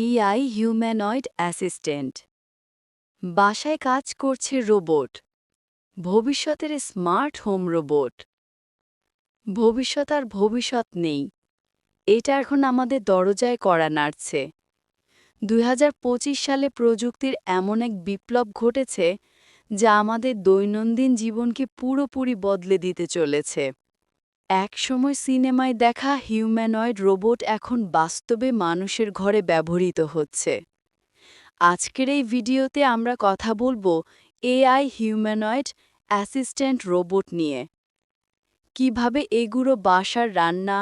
ইআই humanoid assistant. বাসায় কাজ করছে রোবট। ভবিষ্যতের স্মার্ট হোম রোবট। ভবিষ্যৎ আর ভবিষ্যৎ নেই। এটা এখন আমাদের দরজায় করা নাড়ছে। দুই হাজার পঁচিশ সালে প্রযুক্তির এমন এক বিপ্লব ঘটেছে, যা আমাদের দৈনন্দিন জীবনকে পুরোপুরি বদলে দিতে চলেছে। একসময় সিনেমায় দেখা হিউম্যানয়েড রোবট এখন বাস্তবে মানুষের ঘরে ব্যবহৃত হচ্ছে। আজকের এই ভিডিওতে আমরা কথা বলব এআই হিউম্যানয়েড অ্যাসিস্ট্যান্ট রোবট নিয়ে। কীভাবে এগুলো বাসার রান্না,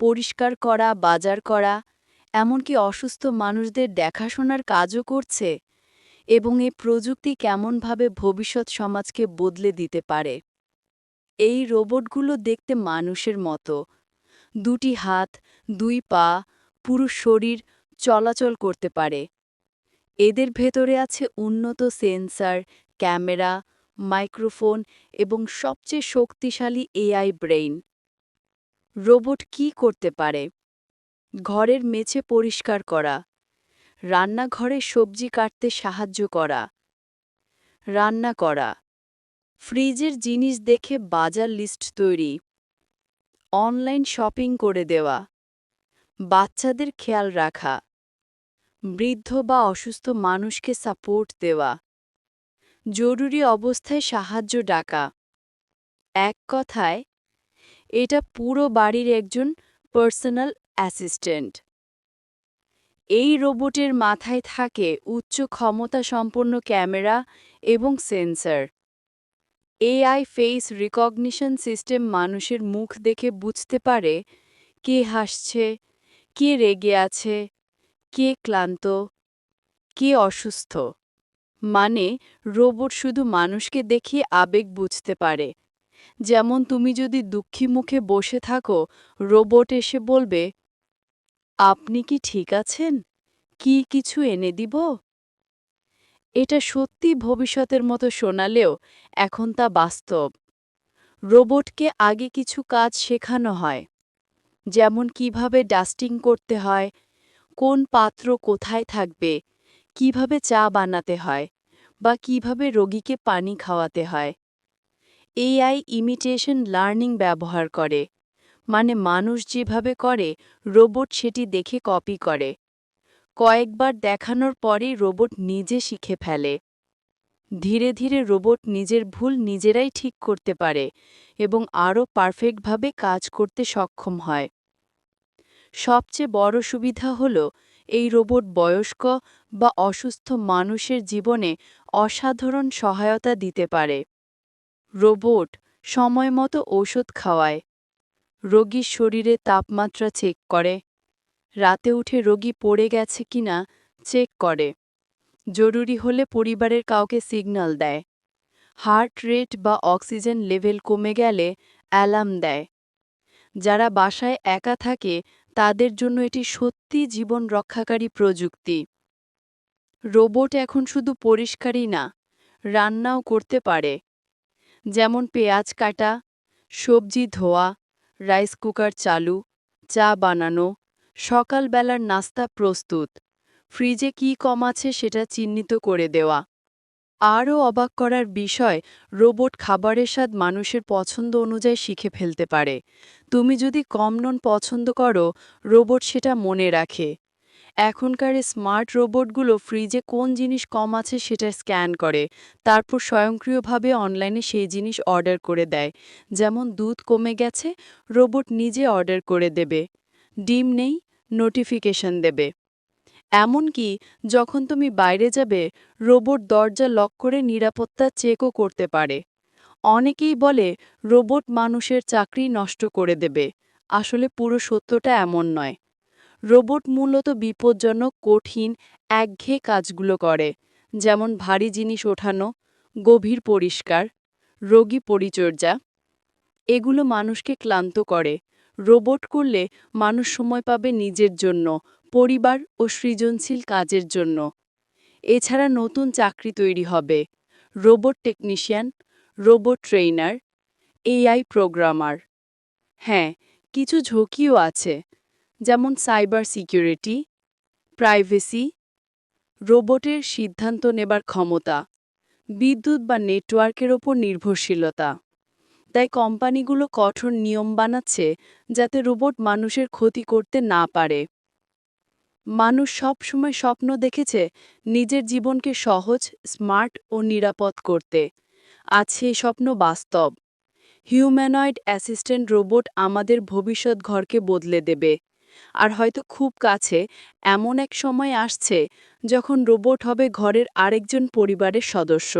পরিষ্কার করা, বাজার করা, এমনকি অসুস্থ মানুষদের দেখাশোনার কাজও করছে এবং এই প্রযুক্তি কেমনভাবে ভবিষ্যৎ সমাজকে বদলে দিতে পারে। এই রোবটগুলো দেখতে মানুষের মতো। দুটি হাত, দুই পা, পুরো শরীর চলাচল করতে পারে। এদের ভেতরে আছে উন্নত সেন্সার, ক্যামেরা, মাইক্রোফোন এবং সবচেয়ে শক্তিশালী এআই ব্রেইন। রোবট কি করতে পারে? ঘরের মেঝে পরিষ্কার করা। রান্নাঘরে সবজি কাটতে সাহায্য করা। রান্না করা। ফ্রিজের জিনিস দেখে বাজার লিস্ট তৈরি। অনলাইন শপিং করে দেওয়া। বাচ্চাদের খেয়াল রাখা। বৃদ্ধ বা অসুস্থ মানুষকে সাপোর্ট দেওয়া। জরুরি অবস্থায় সাহায্য ডাকা। এক কথায়, এটা পুরো বাড়ির একজন পার্সোনাল অ্যাসিস্ট্যান্ট। এই রোবটের মাথায় থাকে উচ্চ ক্ষমতা সম্পন্ন ক্যামেরা এবং sensor. AI face recognition system মানুষের মুখ দেখে বুঝতে পারে কে হাসছে, কে রেগে আছে, কে ক্লান্ত, কে অসুস্থ। মানে রোবট শুধু মানুষকে দেখিয়ে আবেগ বুঝতে পারে। যেমন তুমি যদি দুঃখী মুখে বসে থাকো, রোবট এসে বলবে, আপনি কি ঠিক আছেন? কি কিছু এনে দিব? এটা সত্যি ভবিষ্যতের মতো শোনালেও এখন তা বাস্তব। রোবটকে আগে কিছু কাজ শেখানো হয়, যেমন কীভাবে ডাস্টিং করতে হয়, কোন পাত্র কোথায় থাকবে, কীভাবে চা বানাতে হয়, বা কীভাবে রোগীকে পানি খাওয়াতে হয়। এআই ইমিটেশন লার্নিং ব্যবহার করে মানে মানুষ যেভাবে করে, রোবট সেটি দেখে কপি করে। কয়েকবার দেখানোর পরেই রোবট নিজে শিখে ফেলে। ধীরে ধীরে রোবট নিজের ভুল নিজেরাই ঠিক করতে পারে এবং আরও পারফেক্টভাবে কাজ করতে সক্ষম হয়। সবচেয়ে বড় সুবিধা হল, এই রোবট বয়স্ক বা অসুস্থ মানুষের জীবনে অসাধারণ সহায়তা দিতে পারে। রোবট সময়মতো ঔষধ খাওয়ায়। রোগীর শরীরে তাপমাত্রা চেক করে। রাতে উঠে রোগী পড়ে গেছে কিনা চেক করে। জরুরি হলে পরিবারের কাউকে সিগন্যাল দেয়। হার্ট রেট বা অক্সিজেন লেভেল কমে গেলে অ্যালার্ম দেয়। যারা বাসায় একা থাকে, তাদের জন্য এটি সত্যি জীবন রক্ষাকারী প্রযুক্তি। রোবট এখন শুধু পরিষ্কারই না, রান্নাও করতে পারে। যেমন পেঁয়াজ কাটা, সবজি ধোয়া, রাইস কুকার চালু, চা বানানো সকালবেলার নাস্তা প্রস্তুত। ফ্রিজে কি কম আছে সেটা চিহ্নিত করে দেওয়া। আরও অবাক করার বিষয়, রোবট খাবারের স্বাদ মানুষের পছন্দ অনুযায়ী শিখে ফেলতে পারে। তুমি যদি কম নুন পছন্দ করো, রোবট সেটা মনে রাখে। এখনকার স্মার্ট রোবটগুলো ফ্রিজে কোন জিনিস কম আছে সেটা স্ক্যান করে, তারপর স্বয়ংক্রিয়ভাবে অনলাইনে সেই জিনিস অর্ডার করে দেয়। যেমন দুধ কমে গেছে, রোবট নিজে অর্ডার করে দেবে। ডিম নেই নোটিফিকেশন দেবে। এমনকি যখন তুমি বাইরে যাবে, রোবট দরজা লক করে নিরাপত্তা চেকও করতে পারে। অনেকেই বলে, রোবট মানুষের চাকরি নষ্ট করে দেবে। আসলে পুরো সত্যটা এমন নয়। রোবট মূলত বিপজ্জনক, কঠিন, একঘেয়ে কাজগুলো করে। যেমন ভারী জিনিস ওঠানো, গভীর পরিষ্কার, রোগী পরিচর্যা। এগুলো মানুষকে ক্লান্ত করে। রোবট করলে মানুষ সময় পাবে নিজের জন্য, পরিবার ও সৃজনশীল কাজের জন্য। এছাড়া নতুন চাকরি তৈরি হবে। Robot technician, robot trainer, AI programmer. হ্যাঁ কিছু ঝুঁকিও আছে, যেমন সাইবার সিকিউরিটি, প্রাইভেসি, রোবটের সিদ্ধান্ত নেবার ক্ষমতা, বিদ্যুৎ বা নেটওয়ার্কের ওপর নির্ভরশীলতা। তাই কোম্পানিগুলো কঠোর নিয়ম বানাচ্ছে যাতে রোবট মানুষের ক্ষতি করতে না পারে। মানুষ সবসময় স্বপ্ন দেখেছে নিজের জীবনকে সহজ, স্মার্ট ও নিরাপদ করতে। আজ সেই স্বপ্ন বাস্তব। হিউম্যানয়েড অ্যাসিস্ট্যান্ট রোবট আমাদের ভবিষ্যৎ ঘরকে বদলে দেবে। আর হয়তো খুব কাছে এমন এক সময় আসছে যখন রোবট হবে ঘরের আরেকজন পরিবারের সদস্য।